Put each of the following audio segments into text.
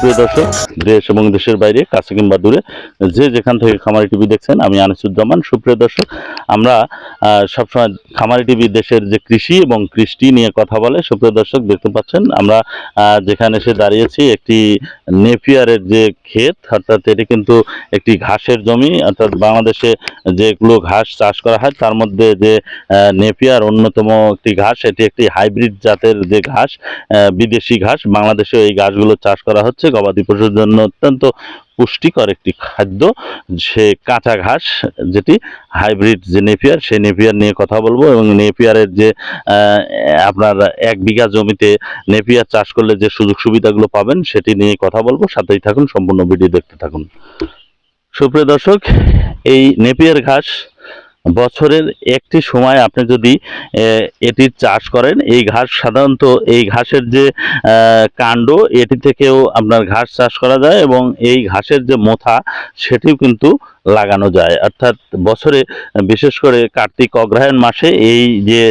সুপ্রিয় দর্শক, দেশ এবং দেশের বাইরে, কাছে কিংবা দূরে, যে যেখান থেকে খামারি টিভি দেখছেন, আমি আনিসুজ্জামান। সুপ্রিয় দর্শক, আমরা সবসময় খামারি টিভি দেশের যে কৃষি এবং কৃষ্টি নিয়ে কথা বলে, সুপ্রিয় দর্শক, দেখতে পাচ্ছেন, আমরা যেখানে এসে দাঁড়িয়েছি, একটি নেপিয়ারের যে ক্ষেত, অর্থাৎ এটি কিন্তু একটি ঘাসের জমি, অর্থাৎ বাংলাদেশে যেগুলো ঘাস চাষ করা হয়, তার মধ্যে যে নেপিয়ার অন্যতম একটি ঘাস, এটি একটি হাইব্রিড জাতের যে ঘাস বিদেশি ঘাস বাংলাদেশে এই ঘাসগুলো চাষ করা হচ্ছে। গবাদি পশুর জন্য অত্যন্ত পুষ্টিকর একটি খাদ্য, সে কাঁচা ঘাস, যেটি হাইব্রিড যে নেপিয়ার, সেই নেপিয়ার নিয়ে কথা বলব এবং নেপিয়ারের যে আপনার এক বিঘা জমিতে নেপিয়ার চাষ করলে যে সুযোগ সুবিধাগুলো পাবেন, সেটি নিয়ে কথা বলব। সাথেই থাকুন, সম্পূর্ণ ভিডিও দেখতে থাকুন। সুপ্রিয় দর্শক, এই নেপিয়ার ঘাস বছরের একটি সময় আপনি যদি এটি চাষ করেন, এই ঘাস সাধারণত এই ঘাসের যে কাণ্ড, এটি থেকেও আপনার ঘাস চাষ করা যায় এবং এই ঘাসের যে মোথা, সেটিও কিন্তু লাগানো যায়। অর্থাৎ বছরে বিশেষ করে কার্তিক অগ্রহায়ণ মাসে এই যে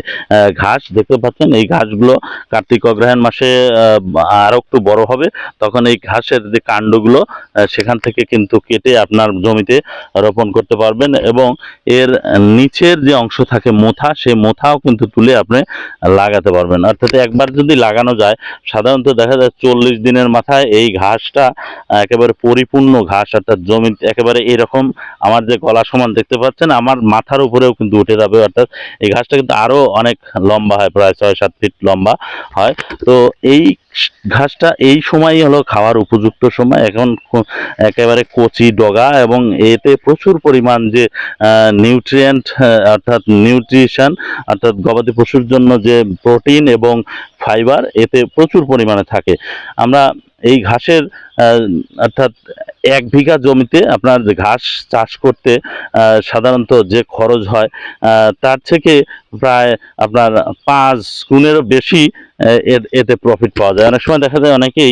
ঘাস দেখতে পাচ্ছেন এই ঘাসগুলো কার্তিক অগ্রহায়ণ মাসে আহ, আরও একটু বড় হবে। তখন এই ঘাসের যে কাণ্ডগুলো সেখান থেকে কিন্তু কেটে আপনার জমিতে রোপণ করতে পারবেন এবং এর নিচের যে অংশ থাকে মোথা সেই মোথাও কিন্তু তুলে আপনি লাগাতে পারবেন। অর্থাৎ একবার যদি লাগানো যায় সাধারণত দেখা যায় চল্লিশ দিনের মাথায় এই ঘাসটা একেবারে পরিপূর্ণ ঘাস অর্থাৎ জমি একেবারে এরকম আমার যে গলা সমান দেখতে পাচ্ছেন, আমার মাথার উপরেও কিন্তু উঠে যাবে, অর্থাৎ এই ঘাসটা কিন্তু আরও অনেক লম্বা হয়, প্রায় ছয় সাত ফিট লম্বা হয়। তো এই ঘাসটা এই সময়ই হলো খাওয়ার উপযুক্ত সময়। এখন একেবারে কচি ডগা এবং এতে প্রচুর পরিমাণ যে নিউট্রিয়েন্ট অর্থাৎ নিউট্রিশন অর্থাৎ গবাদি পশুর জন্য যে প্রোটিন এবং ফাইবার এতে প্রচুর পরিমাণে থাকে। আমরা এই ঘাসের অর্থাৎ এক বিঘা জমিতে আপনার ঘাস চাষ করতে সাধারণত যে খরচ হয় তার থেকে প্রায় আপনার পাঁচ গুণেরও বেশি এতে প্রফিট পাওয়া যায়। অনেক সময় দেখা যায় অনেকেই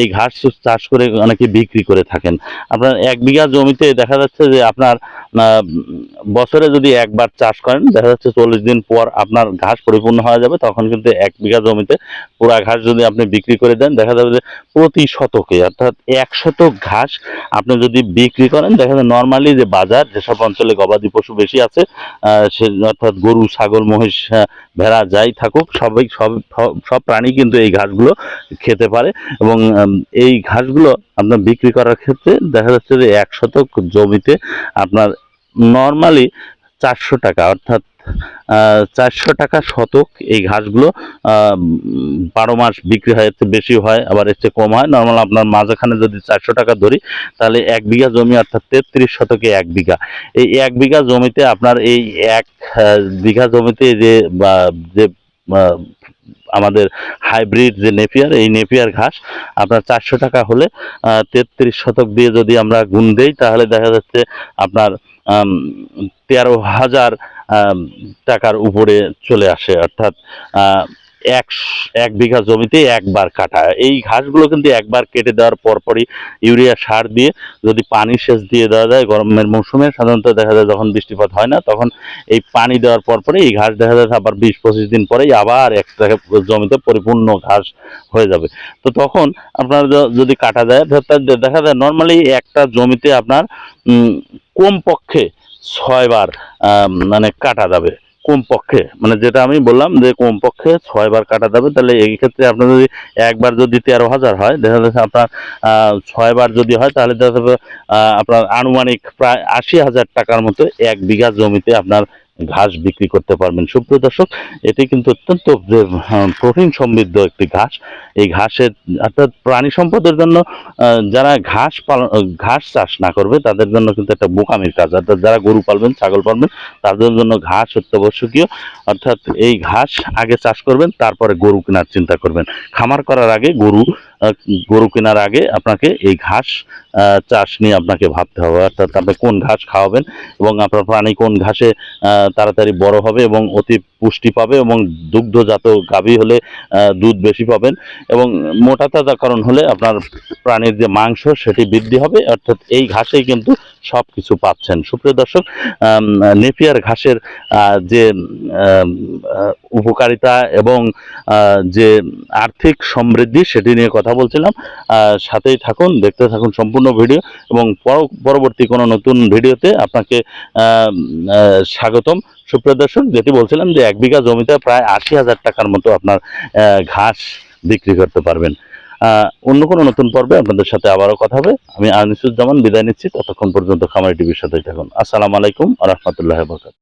এই ঘাস চাষ করে অনেকে বিক্রি করে থাকেন। আপনার এক বিঘা জমিতে দেখা যাচ্ছে যে আপনার বছরে যদি একবার চাষ করেন, দেখা যাচ্ছে চল্লিশ দিন পর আপনার ঘাস পরিপূর্ণ হয়ে যাবে, তখন কিন্তু এক বিঘা জমিতে পুরা ঘাস যদি আপনি বিক্রি করে দেন, দেখা যাবে যে প্রতি শতকে, অর্থাৎ এক শতক ঘাস আপনি যদি বিক্রি করেন, দেখা যায় নর্মালি যে বাজার, যেসব অঞ্চলে গবাদি পশু বেশি আছে সে অর্থাৎ গরু, ছাগল, মহিষ ভেড়া যাই থাকুক, সবাই, সব সব- প্রাণী কিন্তু এই ঘাসগুলো খেতে পারে এবং এই ঘাসগুলো আপনার বিক্রি করার ক্ষেত্রে দেখা যাচ্ছে যে এক শতক জমিতে আপনার নর্মালি চারশো টাকা অর্থাৎ চারশো টাকা শতক এই ঘাসগুলো বারো মাস বিক্রি হয় চেয়ে বেশি হয়, আবার এর চেয়ে কম হয়। নর্মাল আপনার মাঝখানে যদি চারশো টাকা ধরি, তাহলে এক বিঘা জমি অর্থাৎ তেত্রিশ শতকে এক বিঘা। এই এক বিঘা জমিতে আপনার এই এক বিঘা জমিতে যে যে আমাদের হাইব্রিড যে নেপিয়ার, এই নেপিয়ার ঘাস, আপনার চারশো টাকা হলে তেত্রিশ শতক দিয়ে যদি আমরা গুণ দেই, তাহলে দেখা যাচ্ছে আপনার তেরো হাজার টাকার উপরে চলে আসে। অর্থাৎ এক এক বিঘা জমিতে একবার কাটা। এই ঘাসগুলো কিন্তু একবার কেটে দেওয়ার পরপরই ইউরিয়া সার দিয়ে যদি পানি সেচ দিয়ে দেওয়া যায়, গরমের মৌসুমে সাধারণত দেখা যায় যখন বৃষ্টিপাত হয় না, তখন এই পানি দেওয়ার পরপরে এই ঘাস দেখা যায় আবার বিশ পঁচিশ দিন পরেই আবার একটা জমিতে পরিপূর্ণ ঘাস হয়ে যাবে। তো তখন আপনার যদি কাটা যায় দেখা যায় নর্মালি একটা জমিতে আপনার কমপক্ষে ছয়বার মানে কাটা যাবে। কমপক্ষে মানে যেটা আমি বললাম যে কমপক্ষে ছয়বার কাটা যাবে, তাহলে এই ক্ষেত্রে আপনার যদি একবার যদি তেরো হাজার হয়, দেখা যাচ্ছে আপনার ছয়বার যদি হয়, তাহলে দেখা যাবে আপনার আনুমানিক প্রায় আশি হাজার টাকার মতো এক বিঘা জমিতে আপনার ঘাস বিক্রি করতে পারবেন। সুপ্রিয় দর্শক, এটি কিন্তু অত্যন্ত প্রোটিন সমৃদ্ধ একটি ঘাস। এই ঘাসের, অর্থাৎ প্রাণী সম্পদের জন্য যারা ঘাস পালন ঘাস চাষ না করবে, তাদের জন্য কিন্তু একটা বোকামির কাজ। অর্থাৎ যারা গরু পালবেন, ছাগল পালবেন, তাদের জন্য ঘাস অত্যাবশ্যকীয়। অর্থাৎ এই ঘাস আগে চাষ করবেন, তারপরে গরু কেনার চিন্তা করবেন। খামার করার আগে গরু গরু কেনার আগে আপনাকে এই ঘাস চাষ নিয়ে আপনাকে ভাবতে হবে, অর্থাৎ আপনি কোন ঘাস খাওয়াবেন এবং আপনার প্রাণী কোন ঘাসে তাড়াতাড়ি বড় হবে এবং অতি পুষ্টি পাবে এবং দুগ্ধজাত গাভী হলে দুধ বেশি পাবেন। এবং মোটা তাজাকরণ হলে আপনার প্রাণীর যে মাংস, সেটি বৃদ্ধি হবে। অর্থাৎ এই ঘাসেই কিন্তু সব কিছু পাচ্ছেন। সুপ্রিয় দর্শক নেপিয়ার ঘাসের যে উপকারিতা এবং যে আর্থিক সমৃদ্ধি, সেটি নিয়ে কথা বলছিলাম। সাথেই থাকুন, দেখতে থাকুন সম্পূর্ণ ভিডিও এবং পর- পরবর্তী কোনো নতুন ভিডিওতে আপনাকে স্বাগতম। সুপ্রিয় দর্শক, যেটি বলছিলাম যে এক বিঘা জমিতে প্রায় আশি হাজার টাকার মতো আপনার ঘাস বিক্রি করতে পারবেন। অন্য কোনো নতুন পর্বে আপনাদের সাথে আবারও কথা হবে। আমি আনিসুজ্জামান বিদায় নিচ্ছি। ততক্ষণ পর্যন্ত খামারি টিভির সাথে থাকুন। আসসালামু আলাইকুম রহমতুল্লাহ বরকাত